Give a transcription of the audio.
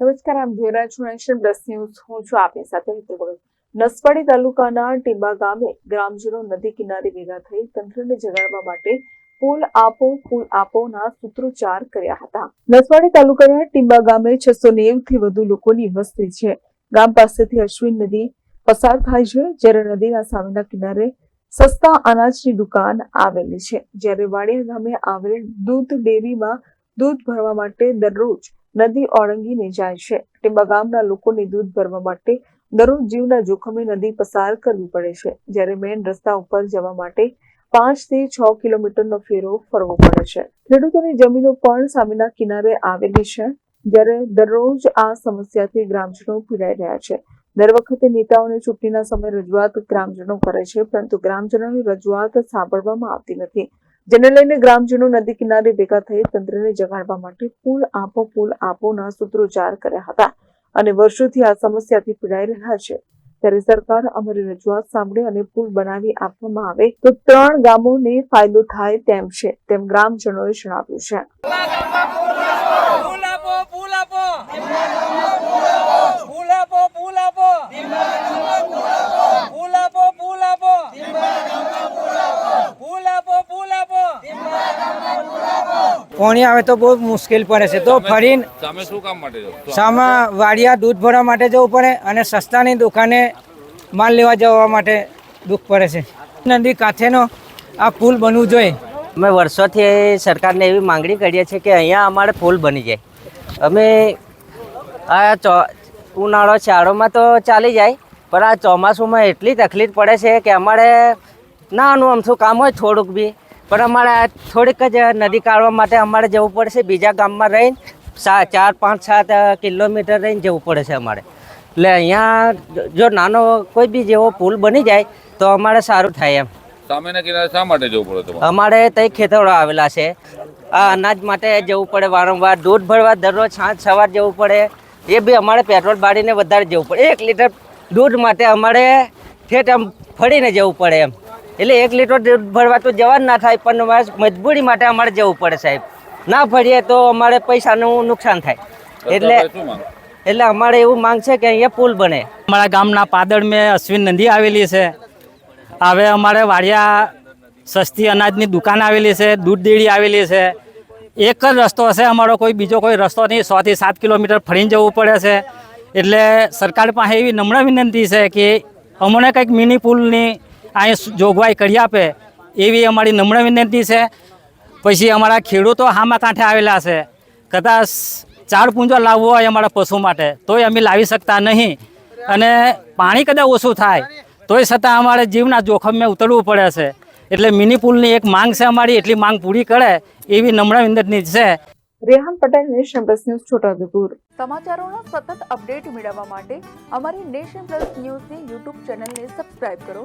નમસ્કાર, આમ જોઈ રહ્યા છો હું છું આપની સાથે હેતલ નસવાડી તાલુકાના ટીંબા ગામે ગ્રામજનો નદી કિનારે ભેગા થઈ તંત્રને જગાડવા માટે પુલ આપો, પુલ આપોના સૂત્રોચ્ચાર કર્યા હતા. નસવાડી તાલુકાના ટીંબા ગામે છસો થી વધુ લોકોની વસ્તી છે. ગામ પાસેથી અશ્વિન નદી પસાર થાય છે, જ્યારે નદીના સામેના કિનારે સસ્તા અનાજની દુકાન આવેલી છે. જ્યારે વાડિયા ગામે આવેલ દૂધ ડેરીમાં દૂધ ભરવા માટે દરરોજ નદી ઓળંગીને જાય છે. ટીંબા ગામના લોકોને દૂધ ભરવા માટે દરરોજ જીવના જોખમે નદી પસાર કરવી પડે છે, જ્યારે મેઇન રસ્તા ઉપર જવા માટે પાંચથી છ કિલોમીટરનો ફેરો ફરવો પડે છે. ખેડૂતોની જમીનો પણ સામેના કિનારે આવેલી છે, જ્યારે દરરોજ આ સમસ્યાથી ગ્રામજનો પીડાઈ રહ્યા છે. દર વખતે નેતાઓને ચૂંટણીના સમયે રજૂઆત ગ્રામજનો કરે છે, પરંતુ ગ્રામજનોની રજૂઆત સાંભળવામાં આવતી નથી. જેને લઈને ગ્રામજનો નદી કિનારે ભેગા થઈ તંત્રને જગાડવા માટે પુલ આપો પુલ આપોના સૂત્રોચ્ચાર કર્યા હતા અને વર્ષોથી આ સમસ્યાથી પીડાઈ રહ્યા છે. ત્યારે સરકાર અમારી રજૂઆત સાંભળે અને પુલ બનાવી આપવામાં આવે તો ત્રણ ગામોને ફાયદો થાય તેમ છે, તેમ ગ્રામજનોએ જણાવ્યું છે. પાણી આવે તો બહુ મુશ્કેલ પડે છે. તો ફરીને તમે શું કામ માટે સામા વાડિયા દૂધ ભરવા માટે જવું પડે અને સસ્તાની દુકાને માલ લેવા જવા માટે દુઃખ પડે છે. નદી કાંઠેનો આ પુલ બનવું જોઈએ. અમે વર્ષોથી સરકારને એવી માંગણી કરીએ છીએ કે અહીંયા અમારે પુલ બની જાય. અમે આ ચો ઉનાળો શિયાળોમાં તો ચાલી જાય પણ આ ચોમાસુમાં એટલી તકલીફ પડે છે કે અમારે નાનું અમથું કામ હોય થોડુંક બી. પણ અમારે થોડીક જ નદી કાઢવા માટે અમારે જવું પડશે. બીજા ગામમાં રહીને સા ચાર પાંચ સાત કિલોમીટર રહીને જવું પડે છે અમારે. એટલે અહીંયા જો નાનો કોઈ બી જેવો પુલ બની જાય તો અમારે સારું થાય એમ. સામેના કિનારે શા માટે જવું પડે અમારે તઈ ખેતરો આવેલા છે. આ અનાજ માટે જવું પડે વારંવાર. દૂધ ભરવા દરરોજ સાંજ સવાર જવું પડે. એ બી અમારે પેટ્રોલ બાળીને વધારે જવું પડે. એક લીટર દૂધ માટે અમારે ઠેઠ આમ ફરીને જવું પડે એમ. એટલે એક લીટર દૂધ ભરવા તો જવા જ ના થાય પણ અમારે મજબૂરી માટે અમારે જવું પડે સાહેબ. ના ભરીએ તો અમારે પૈસાનું નુકસાન થાય. એટલે એટલે અમારે એવું માંગ છે કે અહીંયા પુલ બને. અમારા ગામના પાદળ મેં અશ્વિન નદી આવેલી છે. હવે અમારે વાડિયા સસ્તી અનાજની દુકાન આવેલી છે દૂધ ડેરી આવેલી છે. એક જ રસ્તો હશે અમારો કોઈ બીજો કોઈ રસ્તો નહીં. સોથી સાત કિલોમીટર ફરીને જવું પડે છે. એટલે સરકાર પાસે એવી નમ્ર વિનંતી છે કે અમને કંઈક મિની પુલની અહીં જોગવાઈ કરી આપે એવી અમારી નમ્ર વિનંતી છે. પછી અમારા ખેડૂતો હામા કાંઠે આવેલા છે. કદાચ ચાર પૂંજો લાવવો હોય અમારા પશુ માટે તોય અમે લાવી શકતા નહીં. અને પાણી કદાચ ઓછું થાય તોય છતાં અમારે જીવના જોખમે ઉતરવું પડે છે. એટલે મિની પુલની એક માંગ છે અમારી એટલી માંગ પૂરી કરે એવી નમ્ર વિનંતી છે. Rehan Patel Nation Plus News Chhotaudepur. સમાચારોના સતત અપડેટ મેળવવા માટે અમારી નેશન પ્લસ ન્યૂઝની યુટ્યુબ ચેનલને સબસ્ક્રાઇબ કરો.